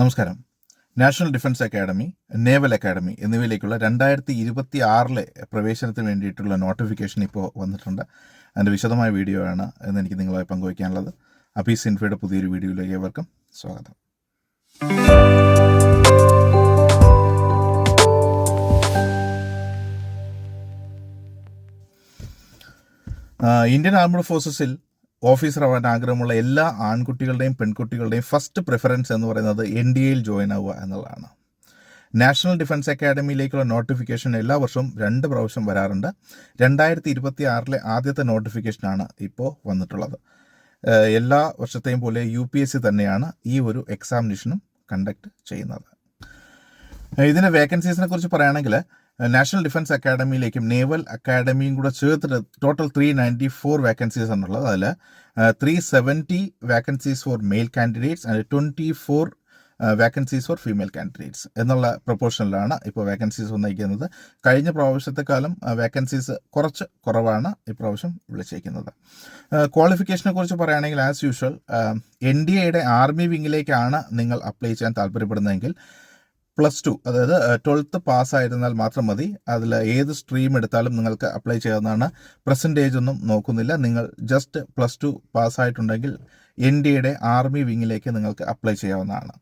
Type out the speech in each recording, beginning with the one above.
നമസ്കാരം. National defence academy naval academy എന്നിവയിലേക്കുള്ള രണ്ടായിരത്തി ഇരുപത്തി ആറിലെ പ്രവേശനത്തിന് വേണ്ടിയിട്ടുള്ള നോട്ടിഫിക്കേഷൻ ഇപ്പോൾ വന്നിട്ടുണ്ട്. അതിന്റെ വിശദമായ വീഡിയോ ആണ് എന്ന് എനിക്ക് നിങ്ങളുമായി പങ്കുവയ്ക്കാനുള്ളത്. അപ്പീസ് ഇൻഫോയുടെ പുതിയൊരു വീഡിയോയിലേക്ക് ഏവർക്കും സ്വാഗതം. ഇന്ത്യൻ ആർമഡ് ഫോഴ്സസിൽ ഓഫീസർ ആവാൻ ആഗ്രഹമുള്ള എല്ലാ ആൺകുട്ടികളുടെയും പെൺകുട്ടികളുടെയും ഫസ്റ്റ് പ്രിഫറൻസ് എന്ന് പറയുന്നത് എൻ ഡി എയിൽ ജോയിൻ ആവുക എന്നുള്ളതാണ്. നാഷണൽ ഡിഫൻസ് അക്കാഡമിയിലേക്കുള്ള നോട്ടിഫിക്കേഷൻ എല്ലാ വർഷവും രണ്ട് പ്രാവശ്യം വരാറുണ്ട്. രണ്ടായിരത്തി ഇരുപത്തി ആറിലെ ആദ്യത്തെ നോട്ടിഫിക്കേഷനാണ് ഇപ്പോൾ വന്നിട്ടുള്ളത് എല്ലാ വർഷത്തെയും പോലെ യു പി എസ് സി തന്നെയാണ് ഈ ഒരു എക്സാമിനേഷനും കണ്ടക്ട് ചെയ്യുന്നത്. ഇതിന്റെ വേക്കൻസീസിനെ കുറിച്ച് പറയുകയാണെങ്കിൽ നാഷണൽ ഡിഫൻസ് അക്കാഡമിയിലേക്കും നേവൽ അക്കാഡമിയും കൂടെ ചേർത്തിട്ട് total three ninety four vacancies ആണുള്ളത് അതിൽ three seventy vacancies for male candidates and twenty four vacancies for female candidates എന്നുള്ള പ്രൊപ്പോർഷനിലാണ് ഇപ്പോൾ വേക്കൻസീസ് വന്നിരിക്കുന്നത്. കഴിഞ്ഞ പ്രാവശ്യത്തെക്കാലം വേക്കൻസീസ് കുറച്ച് കുറവാണ് ഇപ്രാവശ്യം വിളിച്ചേക്കുന്നത്. ക്വാളിഫിക്കേഷനെ കുറിച്ച് പറയുകയാണെങ്കിൽ ആസ് യൂഷ്വൽ എൻ ഡി എയുടെ ആർമി വിങ്ങിലേക്കാണ് നിങ്ങൾ അപ്ലൈ ചെയ്യാൻ താല്പര്യപ്പെടുന്നതെങ്കിൽ പ്ലസ് ടു അതായത് ട്വൽത്ത് പാസ്സായിരുന്നാൽ മാത്രം മതി. അതിൽ ഏത് സ്ട്രീം എടുത്താലും നിങ്ങൾക്ക് അപ്ലൈ ചെയ്യാവുന്നതാണ്. പെർസെന്റേജ് ഒന്നും നോക്കുന്നില്ല. നിങ്ങൾ ജസ്റ്റ് പ്ലസ് ടു പാസ്സായിട്ടുണ്ടെങ്കിൽ എൻ ഡി എയുടെ ആർമി വിങ്ങിലേക്ക് നിങ്ങൾക്ക് അപ്ലൈ ചെയ്യാവുന്നതാണ്.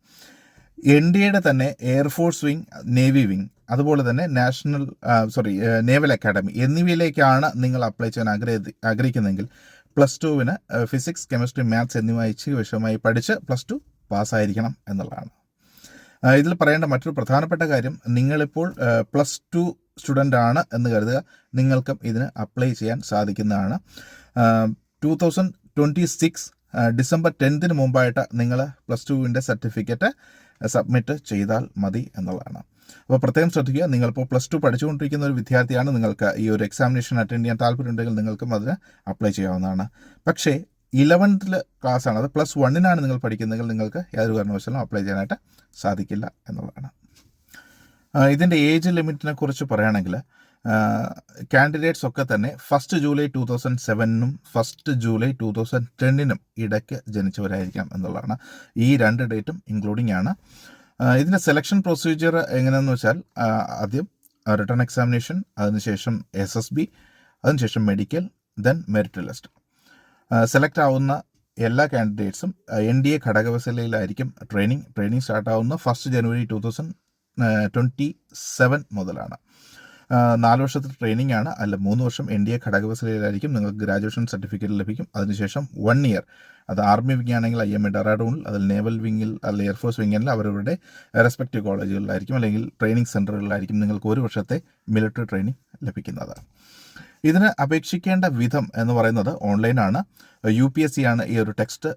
എൻ ഡി എയുടെ തന്നെ എയർഫോഴ്സ് വിങ് നേവി വിങ് അതുപോലെ തന്നെ നാഷണൽ സോറി നേവൽ അക്കാഡമി എന്നിവയിലേക്കാണ് നിങ്ങൾ അപ്ലൈ ചെയ്യാൻ ആഗ്രഹി ആഗ്രഹിക്കുന്നതെങ്കിൽ പ്ലസ് ടുവിന് ഫിസിക്സ് കെമിസ്ട്രി മാത്സ് എന്നിവ ഐച്ഛിക വിഷയമായി പഠിച്ച് പ്ലസ് ടു പാസ്സായിരിക്കണം എന്നുള്ളതാണ്. ഇതിൽ പറയേണ്ട മറ്റൊരു പ്രധാനപ്പെട്ട കാര്യം നിങ്ങളിപ്പോൾ പ്ലസ് ടു സ്റ്റുഡന്റ് ആണ് എന്ന് കരുതുക. നിങ്ങൾക്കും ഇതിന് അപ്ലൈ ചെയ്യാൻ സാധിക്കുന്നതാണ്. Two thousand twenty six December ടെൻത്തിന് മുമ്പായിട്ട് നിങ്ങൾ പ്ലസ് ടുവിന്റെ സർട്ടിഫിക്കറ്റ് സബ്മിറ്റ് ചെയ്താൽ മതി എന്നുള്ളതാണ്. അപ്പോൾ പ്രത്യേകം ശ്രദ്ധിക്കുക നിങ്ങളിപ്പോൾ പ്ലസ് ടു പഠിച്ചുകൊണ്ടിരിക്കുന്ന ഒരു വിദ്യാർത്ഥിയാണ്. നിങ്ങൾക്ക് ഈ ഒരു എക്സാമിനേഷൻ അറ്റൻഡ് ചെയ്യാൻ താല്പര്യമുണ്ടെങ്കിൽ നിങ്ങൾക്കും അതിന് അപ്ലൈ ചെയ്യാവുന്നതാണ്. പക്ഷേ ഇലവൻത്തിൽ ക്ലാസ്സാണ്. അത് പ്ലസ് വണ്ണിനാണ് നിങ്ങൾ പഠിക്കുന്നതെങ്കിൽ നിങ്ങൾക്ക് യാതൊരു കാരണവശാലും അപ്ലൈ ചെയ്യാനായിട്ട് സാധിക്കില്ല എന്നുള്ളതാണ്. ഇതിന്റെ ഏജ് ലിമിറ്റിനെ കുറിച്ച് പറയുകയാണെങ്കിൽ കാൻഡിഡേറ്റ്സ് ഒക്കെ തന്നെ ഫസ്റ്റ് ജൂലൈ ടു തൗസൻഡ് സെവനിനും ഫസ്റ്റ് ജൂലൈ ടു തൗസൻഡ് ടെന്നിനും ഇടയ്ക്ക് ജനിച്ചവരായിരിക്കാം എന്നുള്ളതാണ്. ഈ രണ്ട് ഡേറ്റും ഇൻക്ലൂഡിംഗ് ആണ്. ഇതിന്റെ സെലക്ഷൻ പ്രൊസീജിയർ എങ്ങനെയെന്ന് വെച്ചാൽ ആദ്യം റിട്ടേൺ എക്സാമിനേഷൻ അതിനുശേഷം എസ് എസ് ബി അതിനുശേഷം medical then merit list select ആവുന്ന എല്ലാ കാൻഡിഡേറ്റ്സും എൻ ഡി എ ഘടകവസലയിലായിരിക്കും ട്രെയിനിങ് ട്രെയിനിങ് സ്റ്റാർട്ട് ആവുന്ന first January two thousand twenty seven മുതലാണ്. നാല് വർഷത്തെ ട്രെയിനിങ് ആണ്. അല്ല മൂന്ന് വർഷം എൻ ഡി എ ഘടകവസലയിലായിരിക്കും നിങ്ങൾക്ക് ഗ്രാജുവേഷൻ സർട്ടിഫിക്കറ്റ് ലഭിക്കും. അതിനുശേഷം വൺ ഇയർ അത് ആർമി വിങ് ആണെങ്കിൽ ഐ എം എ ഡെറാഡൂണിൽ അതിൽ നേവൽ വിങ്ങിൽ അല്ലെങ്കിൽ എയർഫോഴ്സ് വിങ്ങിൽ അവരവരുടെ റെസ്പെക്റ്റീവ് കോളേജുകളിലായിരിക്കും അല്ലെങ്കിൽ ട്രെയിനിങ് സെന്ററുകളിലായിരിക്കും നിങ്ങൾക്ക് ഒരു വർഷത്തെ മിലിറ്ററി ട്രെയിനിങ് ലഭിക്കുന്നത്. ഇതിന് അപേക്ഷിക്കേണ്ട വിധം എന്ന് പറയുന്നത് ഓൺലൈനാണ് യു പി എസ് സി ആണ് ഈ ഒരു ടെക്സ്റ്റ്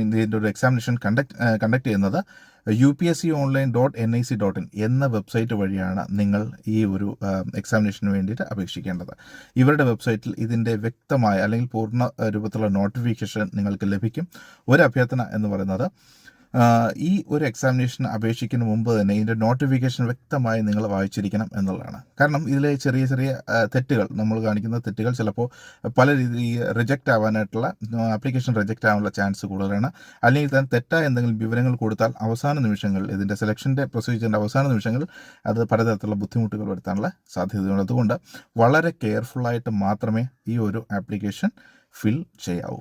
ഇതിന്റെ ഒരു എക്സാമിനേഷൻ കണ്ടക്ട് കണ്ടക്ട് ചെയ്യുന്നത്. U P S C online dot N I C dot in എന്ന വെബ്സൈറ്റ് വഴിയാണ് നിങ്ങൾ ഈ ഒരു എക്സാമിനേഷന് വേണ്ടിയിട്ട് അപേക്ഷിക്കേണ്ടത്. ഇവരുടെ വെബ്സൈറ്റിൽ ഇതിന്റെ വ്യക്തമായ അല്ലെങ്കിൽ പൂർണ രൂപത്തിലുള്ള നോട്ടിഫിക്കേഷൻ നിങ്ങൾക്ക് ലഭിക്കും. ഒരു അഭ്യർത്ഥന എന്ന് പറയുന്നത് ഈ ഒരു എക്സാമിനേഷൻ അപേക്ഷിക്കുന്ന മുമ്പ് തന്നെ ഇതിന്റെ നോട്ടിഫിക്കേഷൻ വ്യക്തമായി നിങ്ങൾ വായിച്ചിരിക്കണം എന്നുള്ളതാണ്. കാരണം ഇതിലെ ചെറിയ ചെറിയ തെറ്റുകൾ നമ്മൾ കാണിക്കുന്ന തെറ്റുകൾ ചിലപ്പോൾ പല രീതിയിൽ റിജക്റ്റ് ആവാനായിട്ടുള്ള ആപ്ലിക്കേഷൻ റിജക്റ്റ് ആവാനുള്ള ചാൻസ് കൂടുതലാണ്. അല്ലെങ്കിൽ തന്നെ തെറ്റായ എന്തെങ്കിലും വിവരങ്ങൾ കൊടുത്താൽ അവസാന നിമിഷങ്ങളിൽ ഇതിന്റെ സെലക്ഷന്റെ പ്രൊസീജിയറിന്റെ അവസാന നിമിഷങ്ങളിൽ അത് പലതരത്തിലുള്ള ബുദ്ധിമുട്ടുകൾ വരുത്താനുള്ള സാധ്യതയുണ്ട്. അതുകൊണ്ട് വളരെ കെയർഫുള്ളായിട്ട് മാത്രമേ ഈ ഒരു ആപ്ലിക്കേഷൻ ഫിൽ ചെയ്യാവൂ.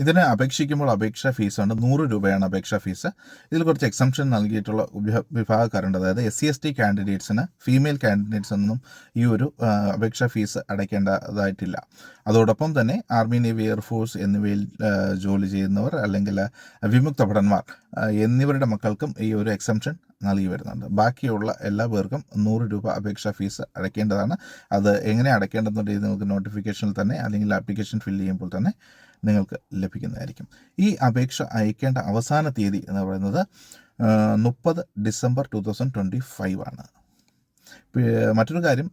ഇതിനെ അപേക്ഷിക്കുമ്പോൾ അപേക്ഷാ ഫീസുണ്ട് നൂറ് രൂപയാണ് അപേക്ഷാ ഫീസ്. ഇതിൽ കുറച്ച് എക്സംഷൻ നൽകിയിട്ടുള്ള വിഭ- വിഭാഗക്കാരുണ്ട്. അതായത് എസ് സി എസ് ടി കാൻഡിഡേറ്റ്സിന് ഫീമെയിൽ കാൻഡിഡേറ്റ്സ് ഒന്നും ഈ ഒരു അപേക്ഷാ ഫീസ് അടയ്ക്കേണ്ടതായിട്ടില്ല. അതോടൊപ്പം തന്നെ ആർമി നേവി എയർഫോഴ്സ് എന്നിവയിൽ ജോലി ചെയ്യുന്നവർ അല്ലെങ്കിൽ വിമുക്ത ഭടന്മാർ എന്നിവരുടെ മക്കൾക്കും ഈ ഒരു എക്സംഷൻ നൽകി വരുന്നുണ്ട് ബാക്കിയുള്ള എല്ലാ പേർക്കും നൂറ് രൂപ അപേക്ഷാ ഫീസ് അടയ്ക്കേണ്ടതാണ്. അത് എങ്ങനെ അടയ്ക്കേണ്ടതെന്നുണ്ടെങ്കിൽ നിങ്ങൾക്ക് നോട്ടിഫിക്കേഷനിൽ തന്നെ അല്ലെങ്കിൽ ആപ്ലിക്കേഷൻ ഫിൽ ചെയ്യുമ്പോൾ തന്നെ നിങ്ങൾക്ക് ലഭിക്കുന്നതായിരിക്കും. ഈ അപേക്ഷ അയക്കേണ്ട അവസാന തീയതി എന്ന് പറയുന്നത് മുപ്പത് December two thousand twenty five ആണ് മറ്റൊരു കാര്യം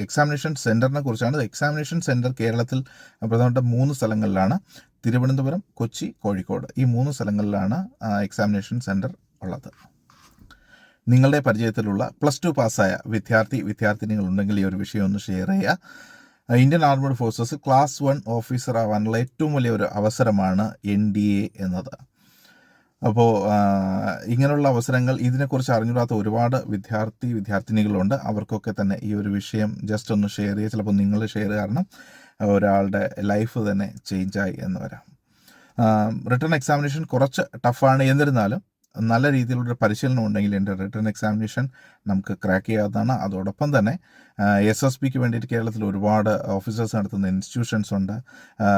എക്സാമിനേഷൻ സെന്ററിനെ കുറിച്ചാണ്. എക്സാമിനേഷൻ സെന്റർ കേരളത്തിൽ പ്രധാനപ്പെട്ട മൂന്ന് സ്ഥലങ്ങളിലാണ്. തിരുവനന്തപുരം കൊച്ചി കോഴിക്കോട്. ഈ മൂന്ന് സ്ഥലങ്ങളിലാണ് എക്സാമിനേഷൻ സെന്റർ ഉള്ളത്. നിങ്ങളുടെ പരിചയത്തിലുള്ള പ്ലസ് ടു പാസ്സായ വിദ്യാർത്ഥി വിദ്യാർത്ഥിനികൾ ഉണ്ടെങ്കിൽ ഈ ഒരു വിഷയം ഒന്ന് ഷെയർ ചെയ്യുക. Indian armed forces class one officer ആവാനുള്ള ഏറ്റവും വലിയ ഒരു അവസരമാണ് എൻ ഡി എ എന്നത്. അപ്പോൾ ഇങ്ങനെയുള്ള അവസരങ്ങൾ ഇതിനെക്കുറിച്ച് അറിഞ്ഞിടാത്ത ഒരുപാട് വിദ്യാർത്ഥി വിദ്യാർത്ഥിനികളുണ്ട്. അവർക്കൊക്കെ തന്നെ ഈ ഒരു വിഷയം ജസ്റ്റ് ഒന്ന് ഷെയർ ചെയ്യുക. ചിലപ്പോൾ നിങ്ങൾ ഷെയർ കാരണം ഒരാളുടെ ലൈഫ് തന്നെ ചേഞ്ചായി എന്ന് വരാം. റിട്ടേൺ എക്സാമിനേഷൻ കുറച്ച് ടഫാണ് എന്നിരുന്നാലും നല്ല രീതിയിലുള്ള പരിശീലനം ഉണ്ടെങ്കിൽ എന്റെ റിട്ടേൺ എക്സാമിനേഷൻ നമുക്ക് ക്രാക്ക് ചെയ്യാവുന്നതാണ്. അതോടൊപ്പം തന്നെ എസ് എസ് ബിക്ക് വേണ്ടിയിട്ട് കേരളത്തിൽ ഒരുപാട് ഓഫീസേഴ്സ് നടത്തുന്ന ഇൻസ്റ്റിറ്റ്യൂഷൻസ് ഉണ്ട്.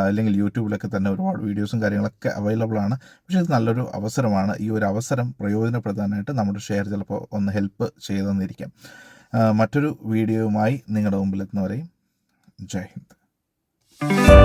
അല്ലെങ്കിൽ യൂട്യൂബിലൊക്കെ തന്നെ ഒരുപാട് വീഡിയോസും കാര്യങ്ങളൊക്കെ അവൈലബിൾ ആണ്. പക്ഷേ ഇത് നല്ലൊരു അവസരമാണ്. ഈ ഒരു അവസരം പ്രയോജനപ്പെടുത്താനായിട്ട് നമ്മുടെ ഷെയർ ചിലപ്പോൾ ഒന്ന് ഹെൽപ്പ് ചെയ്തെന്നിരിക്കാം മറ്റൊരു വീഡിയോയുമായി നിങ്ങളുടെ മുമ്പിലെത്തുന്നവരെയും ജയ് ഹിന്ദ്.